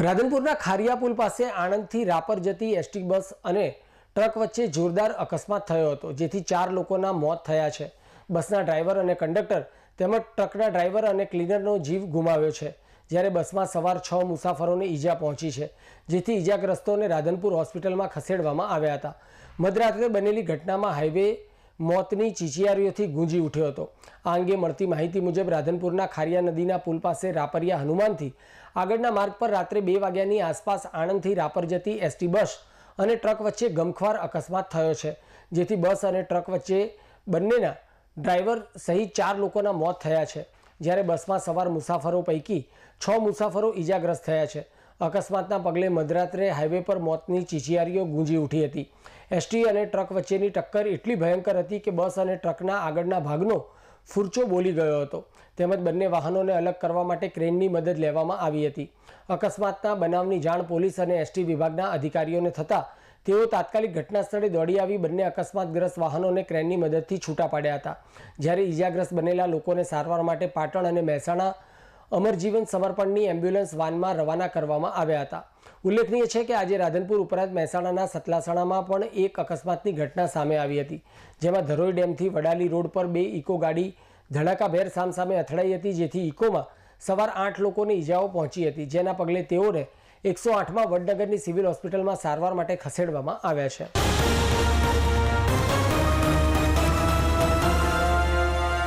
રાધનપુરના ખારિયા પુલ પાસે આણંદથી રાપર જતી એસટી બસ અને ટ્રક વચ્ચે જોરદાર અકસ્માત થયો હતો, જેથી ચાર લોકોના મોત થયા છે. બસના ડ્રાઈવર અને કંડક્ટર તેમજ ટ્રકના ડ્રાઈવર અને ક્લીનરનો જીવ ગુમાવ્યો છે, જ્યારે બસમાં સવાર છ મુસાફરોને ઈજા પહોંચી છે, જેથી ઈજાગ્રસ્તોને રાધનપુર હોસ્પિટલમાં ખસેડવામાં આવ્યા હતા. મધરાત્રે બનેલી ઘટનામાં હાઈવે મોતની ચીચિયારીઓથી ગુંજી ઉઠ્યો હતો. આ અંગે મળતી માહિતી મુજબ રાધનપુરના ખારિયા નદીના પુલ પાસે રાપરિયા હનુમાનથી આગળના માર્ગ પર રાત્રે બે વાગ્યાની આસપાસ આણંદથી રાપર જતી એસટી બસ અને ટ્રક વચ્ચે ગમખ્વાર અકસ્માત થયો છે, જેથી બસ અને ટ્રક વચ્ચે બંનેના ડ્રાઈવર સહિત ચાર લોકોના મોત થયા છે. જ્યારે બસમાં સવાર મુસાફરો પૈકી છ મુસાફરો ઇજાગ્રસ્ત થયા છે. અકસ્માતના પગલે મધરાત્રે હાઈવે પર મોતની ચીચિયારીઓ ગુંજી ઉઠી હતી. એસટી અને ટ્રક વચ્ચેની ટક્કર એટલી ભયંકર હતી કે બસ અને ટ્રકના આગળના ભાગનો ફૂરચો બોલી ગયો હતો. તેમજ બંને વાહનોને અલગ કરવા માટે ક્રેનની મદદ લેવામાં આવી હતી. અકસ્માતના બનાવની જાણ પોલીસ અને એસટી વિભાગના અધિકારીઓને થતાં તેઓ તાત્કાલિક ઘટનાસ્થળે દોડી આવી બંને અકસ્માતગ્રસ્ત વાહનોને ક્રેનની મદદથી છૂટા પાડ્યા હતા. જ્યારે ઇજાગ્રસ્ત બનેલા લોકોને સારવાર માટે પાટણ અને મહેસાણા અમરજીવન સમર્પણની એમ્બ્યુલન્સ વાનમાં રવાના કરવામાં આવ્યા હતા. ઉલ્લેખનીય છે કે આજે રાધનપુર ઉપરાંત મહેસાણાના સતલાસણામાં પણ એક અકસ્માતની ઘટના સામે આવી હતી, જેમાં ધરોઈ ડેમથી વડાલી રોડ પર બે ઇકો ગાડી ધડાકાભેર સામસામે અથડાઈ હતી, જેથી ઇકોમાં સવાર આઠ લોકોને ઈજાઓ પહોંચી હતી, જેના પગલે તેઓને એકસો આઠમાં વડનગરની સિવિલ હોસ્પિટલમાં સારવાર માટે ખસેડવામાં આવ્યા છે.